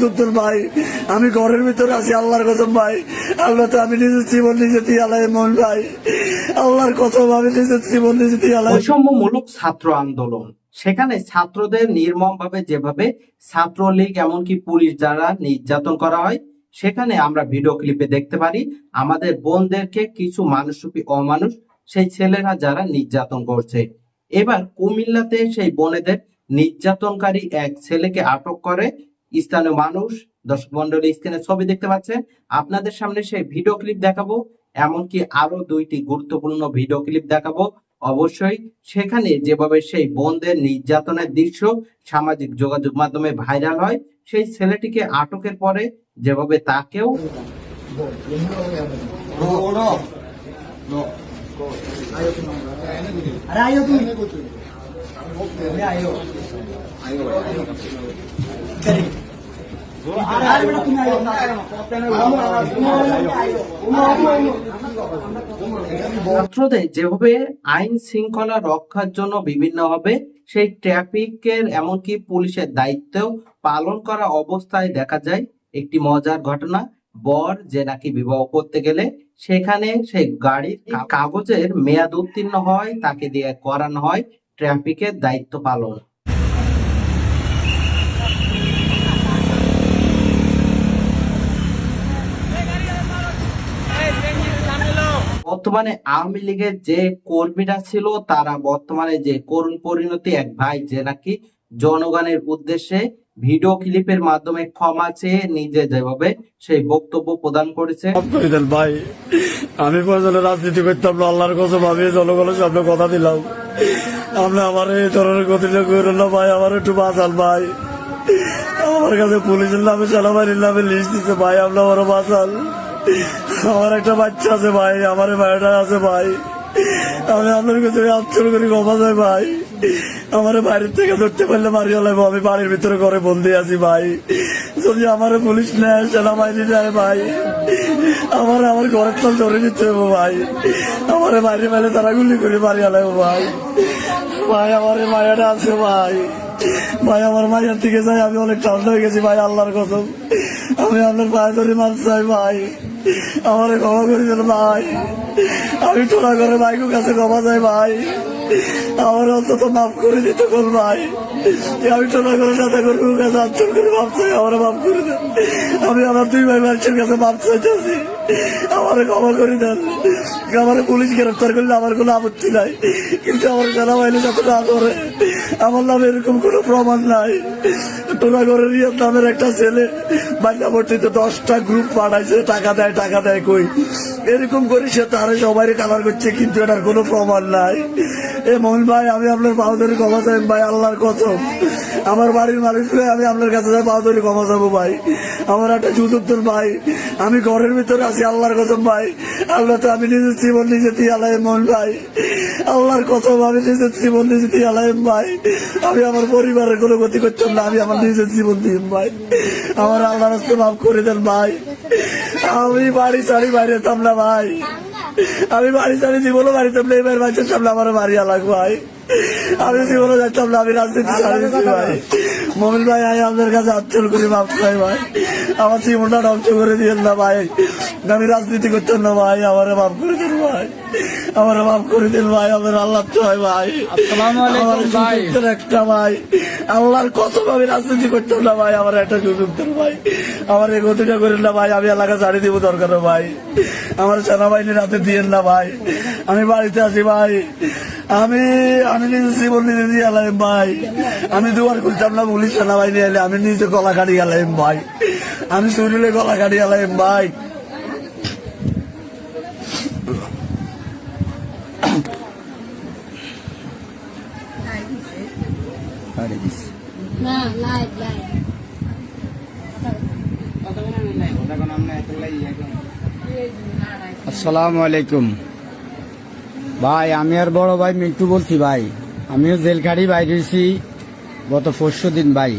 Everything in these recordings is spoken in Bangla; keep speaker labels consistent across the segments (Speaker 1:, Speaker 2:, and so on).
Speaker 1: চুতুর ভাই, আমি ঘরের ভিতরে আছি, আল্লাহর কসম ভাই। আল্লাহ তো, আমি নিজের জীবন নিজে দিয়ে মন ভাই। আল্লাহর কসম, আমি নিজের জীবন নিজে দিয়ে
Speaker 2: বৈষম্যমূলক ছাত্র আন্দোলন। সেখানে ছাত্রদের নির্মমভাবে যেভাবে ছাত্রলীগ, এমনকি পুলিশ দ্বারা নির্যাতন করা হয়, সেখানে আমরা ভিডিও ক্লিপে দেখতে পারি, আমাদের বোনদেরকে কিছু মানুষরূপী অমানুষ, সেই ছেলেরা যারা নির্যাতন করছে। এবার কুমিল্লাতে সেই বোনেদের নির্যাতনকারী এক ছেলেকে আটক করে স্থানীয় মানুষ দর্শক মন্ডলী স্ক্রিনে ছবি দেখতে পাচ্ছেন। আপনাদের সামনে সেই ভিডিও ক্লিপ দেখাবো এমনকি আরও দুইটি গুরুত্বপূর্ণ ভিডিও ক্লিপ দেখাবো। অবশ্যই সেখানে যেভাবে সেই বোনদের নির্যাতনের দৃশ্য সামাজিক যোগাযোগ মাধ্যমে ভাইরাল হয় সেই ছেলেটিকে আটকের পরে যেভাবে তাকেও ছাত্রদের যেভাবে আইন শৃঙ্খলা রক্ষার জন্য বিভিন্নভাবে সেই ট্রাফিকের এমনকি পুলিশের দায়িত্ব পালন করা অবস্থায় দেখা যায়, একটি মজার ঘটনা, বর যে নাকি বিবাহ করতে গেলে সেখানে সেই গাড়ির কাগজের মেয়াদ উত্তীর্ণ হয়, তাকে দিয়ে করানো হয় ট্রাফিকের দায়িত্ব পালন। বর্তমানে আওয়ামী লীগের যে কর্মীরা ছিল, তারা বর্তমানে যে করুণ পরিণতি এক ভাই যে নাকি জনগণের উদ্দেশ্যে ভিডিও ক্লিপের মাধ্যমে ক্ষমা চেয়ে নিজে যেভাবে সেই বক্তব্য প্রদান করেছে।
Speaker 1: ভাই, আমি পর্যন্ত রাজনীতি করতাম না, আল্লাহর কসম আমি জনগণের সামনে কথা দিলাম। আমরা আমার এই ধরনের না ভাই, আমার একটু বাঁচান ভাই। আমার কাছে পুলিশের নামে, সেনাবাহিনীর নামে লিস্ট দিচ্ছে ভাই, আমরা আমার বাঁচান। আমার একটা বাচ্চা আছে ভাই আমার ভাইটা আছে ভাই। আমি আপনার কাছে আশ্চর্য করি, ক্ষমা চাই ভাই। আমার বাইরের থেকে ধরতে পারলে মারিয়া লাগবো, আমি বাড়ির ভিতরে ঘরে বন্দি আছি ভাই। যদি আমার পুলিশ নেয়, সেনাবাহিনী নেয় ভাই, আমার আমার ঘরের তল ধরে নিতে হবে ভাই। আমার বাইরে বাইরে তারা গুলি করে মারিয়া লাগবো ভাই। ভাই, আমার মায়াটা আছে ভাই। ভাই, আমার মায়ের থেকে যাই, আমি অনেক ঠান্ডা হয়ে গেছি ভাই, আল্লাহর কসম। আমি আপনার পায়ে ধরে মাছ চাই ভাই। আমার ক্ষমা করে দেন ভাই। আমি টোলা করে ভাইকুর কাছে ক্ষমা চাই ভাই। আমার অন্তত মাফ করে দিতে বল ভাই। আমি টোলা করে সাথে করে কাছে আঞ্চল করে মাপ চাই, আমার মাফ করে দেন। আমি আমার দুই ভাই মানুষের কাছে মাপ চাইতেছি। আমার ক্ষমা করে দেন। আমার পুলিশ গ্রেফতার করলে আমার কোনো আপত্তি নাই। কিন্তু আমার জানা বাইলে যত না করে আমার নামে এরকম কোনো প্রমাণ নাই। টোলা করে রিয়ার নামের একটা ছেলে বান্যাবর্তীতে দশটা গ্রুপ পাঠাইছে, টাকা দেয় টাকা দেয় কই? এরকম করে সে তারা সবাই কালার করছে, কিন্তু এটার কোনো প্রমাণ নাই। এ মোহন ভাই, আমি আপনার বাহাদুরি ক্ষমা চাই ভাই, আল্লাহর কসম। আমার বাড়ির মালিক হয়ে আমি আপনার কাছে যাই বাহাদুরি ক্ষমা চাবো ভাই। আমার একটা যুদ্ধর ভাই, আমি ঘরের ভিতরে আছি, আল্লাহর কসম ভাই। আল্লাহ তো আমি নিজের জীবন নিজে দিয়ে আলাই মোহন ভাই। আল্লাহর কসম, আমি নিজের জীবন নিজে দিয়ে আলাই ভাই। আমি আমার পরিবারের কোনো ক্ষতি করতাম না, আমি আমার নিজের জীবন দিই ভাই। আমার আল্লাহর রাস্তা মাফ করে দেন ভাই। আমি বাড়ি সারি বাইরে যেতাম না ভাই। আমি বাড়ি সারি জীবনও বাড়ি না এবার বাচ্চার সামনে আমার বাড়ি আলাগ ভাই। আমি জীবনও যাচ্ছিলাম না আমি রাজনীতি সারিয়েছি ভাই। মমিন ভাই আমি আপনার কাছে আচ্ছল করি মাফ চাই ভাই। আমার জীবনটা ধ্বংস করে দিয়েন না ভাই। আমি রাজনীতি করতাম না ভাই আমার মাফ করে দিন ভাই। আমার মাফ করে দিন ভাই আমার আল্লাহ চাই ভাই। আমার একটা ভাই। আল্লাহর কত আমি রাজনীতি করতাম না ভাই আমার একটা সুযোগ দেন ভাই। আমার এই গতিটা করেন না ভাই আমি এলাকা ছাড়িয়ে দিব দরকার ভাই। আমার সেনাবাহিনীর হাতে দিয়েন না ভাই। আমি বাড়িতে আছি ভাই। আমি আমি নিজে জীবন নিজে দিয়ে এলাম ভাই। আমি দুবার খুলতাম না পুলিশ সেনাবাহিনী এলে আমি নিজে গলা কাটি এলাম ভাই। আমি শরীরে গলা কাটি এলাম ভাই।
Speaker 3: লাইভ
Speaker 4: আসসালামু আলাইকুম ভাই, আমি আর বড় ভাই মিন্টু বলছি, ভাই। আমিও জেলখাড়ি বাইরেছি গত পরশু দিন, ভাই।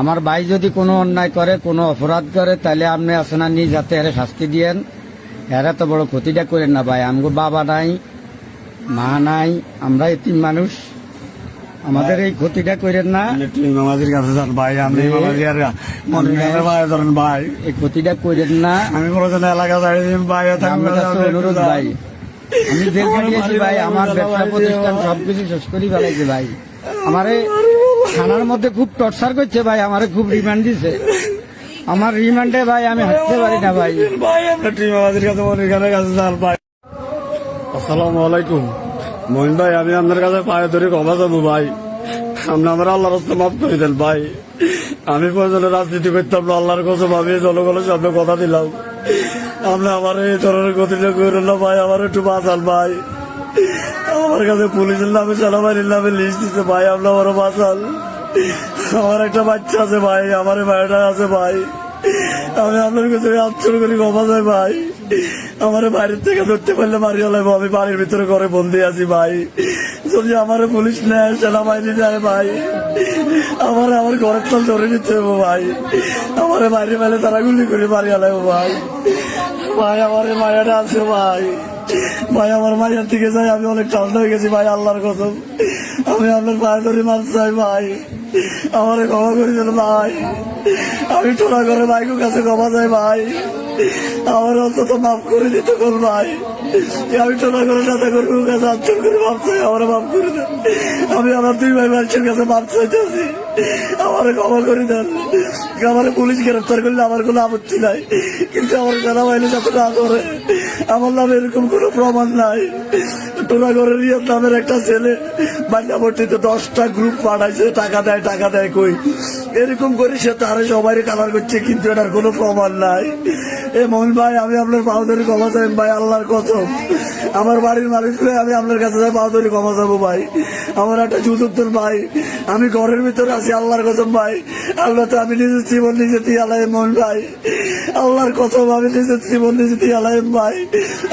Speaker 4: আমার ভাই যদি কোনো অন্যায় করে, কোনো অপরাধ করে, তাহলে আপনি আসনা নিয়ে যাতে এরা শাস্তি দিয়েন। এরা তো বড় ক্ষতিটা করেন না, ভাই। আমগো বাবা নাই, মা নাই আমরা তিন মানুষ। আমাদের এই ক্ষতিটা করেন না।
Speaker 1: ইমামাজির কাছে যান ভাই আমি ইমামাজি আর মনে ভাই ধরেন ভাই।
Speaker 4: এই ক্ষতিটা করেন না।
Speaker 1: আমি কোনোদিন এলাকা দিন ভাই
Speaker 4: অনুরোধ ভাই। আমি জেল খাটিয়েছি ভাই আমার ব্যবসা প্রতিষ্ঠান সবকিছু শেষ করি ফেলাইছে ভাই। আমারে থানার মধ্যে খুব টর্চার করছে ভাই আমারে খুব রিমান্ড দিছে। আমার রিমান্ডে ভাই আমি হাঁটতে পারি না ভাই।
Speaker 1: ভাই আমরা টিম আমাদের কাছে মনির কাছে যান ভাই। আসসালামু আলাইকুম। মহিন ভাই, আমি আপনার কাছে পায়ে ধরে ক্ষমা যাব ভাই। আপনি আমার আল্লাহ রাস্তা মাফ করে দেন ভাই। আমি প্রয়োজনে রাজনীতি করতাম না, আল্লাহর কাছে ভাবি জনগণের সামনে কথা দিলাম। আপনি আমার এই ধরনের গতিটা করেন না ভাই, আমার একটু বাঁচান ভাই। আমার কাছে পুলিশের নামে সেনাবাহিনীর নামে লিস্ট দিচ্ছে ভাই, আপনি আমার বাঁচান। আমার একটা বাচ্চা আছে ভাই, আমার ভাইটা আছে ভাই। আমি আপনার কাছে আশ্চর্য করি, ক্ষমা যায় ভাই। আমার বাইরের থেকে ধরতে পারলে মারিয়া লাগবো আমি বাড়ির ভিতরে ঘরে বন্দি আছি ভাই। যদি আমার পুলিশ নেয় সেনাবাহিনী নেয় ভাই। আমার আমার ঘরের তল ধরে নিতে হবে ভাই। আমার বাইরে বাইরে তারা গুলি করে মারিয়া লাগবো ভাই। ভাই, আমার মায়াটা আছে ভাই। ভাই, আমার মায়ের থেকে যাই আমি অনেক ঠান্ডা হয়ে গেছি ভাই, আল্লাহর কসম। আমি আপনার পায়ে ধরে মাছ চাই ভাই। আমার ক্ষমা করে দেন ভাই। আমি টোলা করে ভাইকের কাছে ক্ষমা চাই ভাই। আমার অন্তত মাফ করে দিতে কর ভাই। আমি টোলা করে সাথে করে ওর কাছে আচ্ছর করে মাপ চাই আমার মাফ করে দেন। আমি আমার দুই ভাই মানুষের কাছে মাপ চাইতেছি। আমার ক্ষমা করে দেন। আমার পুলিশ গ্রেফতার করলে আমার কোনো আপত্তি নাই। কিন্তু আমার সেনাবাহিনী যত না করে আমার নামে এরকম কোনো প্রমাণ নাই। টোনাগড়ের রিয়াদ নামের একটা ছেলে বান্যাপট্টিতে দশটা গ্রুপ পাঠাইছে, টাকা দেয় টাকা দেয় কই? এরকম করে সে তারা সবাই কালার করছে, কিন্তু এটার কোনো প্রমাণ নাই। এ মোহন ভাই, আমি আপনার বাহাদুরি ক্ষমা চাই ভাই, আল্লাহর কসম। আমার বাড়ির হয়ে আমি আপনার কাছে যাই বাহাদুরি ক্ষমা চাবো ভাই। আমার একটা যুদ্ধের ভাই, আমি ঘরের ভিতরে আছি, আল্লাহর কসম ভাই। আল্লাহ তো আমি নিজের জীবন নিজে দিয়ে আলাই মোহন ভাই। আল্লাহর কসম, আমি নিজের জীবন নিজে দিয়ে আলাই ভাই।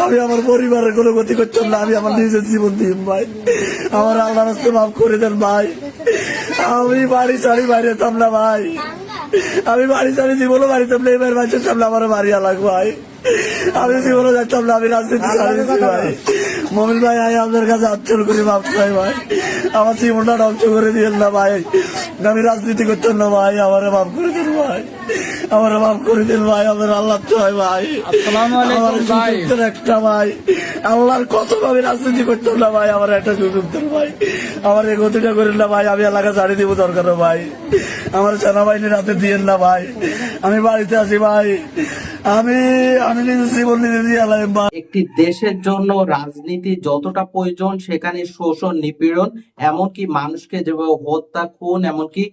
Speaker 1: আমি আমার পরিবারের কোনো ক্ষতি করতাম না, আমি আমার নিজের জীবন দিই ভাই। আমার আল্লাহ রাস্তে মাফ করে দেন ভাই। আমি বাড়ি ছাড়ি বাইরে যেতাম না ভাই। আমি বাড়ি সামনে জীবনও বাড়ি থাকলে এবার বাচ্চার সামনে আমার বাড়ি আলাগ ভাই। আমি জীবনও যাচ্ছিলাম না আমি রাজনীতি ছাড়িয়েছি ভাই। মমিন ভাই আমি আপনার কাছে আচ্ছল করে মাফ চাই ভাই। আমার জীবনটা ধ্বংস করে দিয়েন না ভাই। আমি রাজনীতি করতাম না ভাই আমারে মাফ করে দেন ভাই। আমারে মাফ করে দিন ভাই আমার আল্লাহ ছয় ভাই। আমার। সুযোগ একটা ভাই। আল্লাহর কত ভাবে রাজনীতি করতাম না ভাই আমার একটা সুযোগ দেন ভাই। আমার এই গতিটা করেন না ভাই আমি এলাকা ছাড়ি দিব দরকার ভাই। আমার সেনাবাহিনীর হাতে দিয়েন না ভাই। আমি বাড়িতে আছি ভাই। আমি আমি জীবন দিয়ে
Speaker 2: একটি দেশের জন্য রাজনীতি যতটা প্রয়োজন, সেখানে শোষণ, নিপীড়ন, এমনকি মানুষকে যেভাবে হত্যা, খুন, এমনকি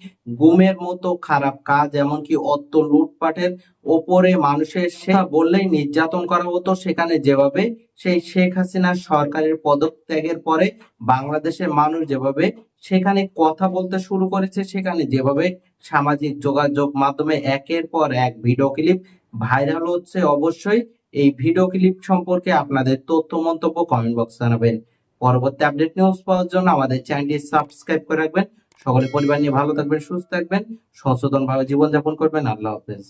Speaker 2: গুমের মতো খারাপ কাজ, এমনকি অত্য লুটপাটের ওপরে মানুষের সে বললেই নির্যাতন করা হতো, সেখানে যেভাবে সেই শেখ হাসিনার সরকারের পদত্যাগের পরে বাংলাদেশের মানুষ যেভাবে সেখানে কথা বলতে শুরু করেছে, সেখানে যেভাবে সামাজিক যোগাযোগ মাধ্যমে একের পর এক ভিডিও ক্লিপ ভাইরাল হচ্ছে অবশ্যই এই ভিডিও ক্লিপ সম্পর্কে আপনাদের তথ্য মন্তব্য কমেন্ট বক্স জানাবেন। পরবর্তী আপডেট নিউজ পাওয়ার জন্য আমাদের চ্যানেলটি সাবস্ক্রাইব করে রাখবেন। সকলে পরিবার নিয়ে ভালো থাকবেন, সুস্থ থাকবেন, সচেতনভাবে জীবনযাপন করবেন। আল্লাহ হাফেজ।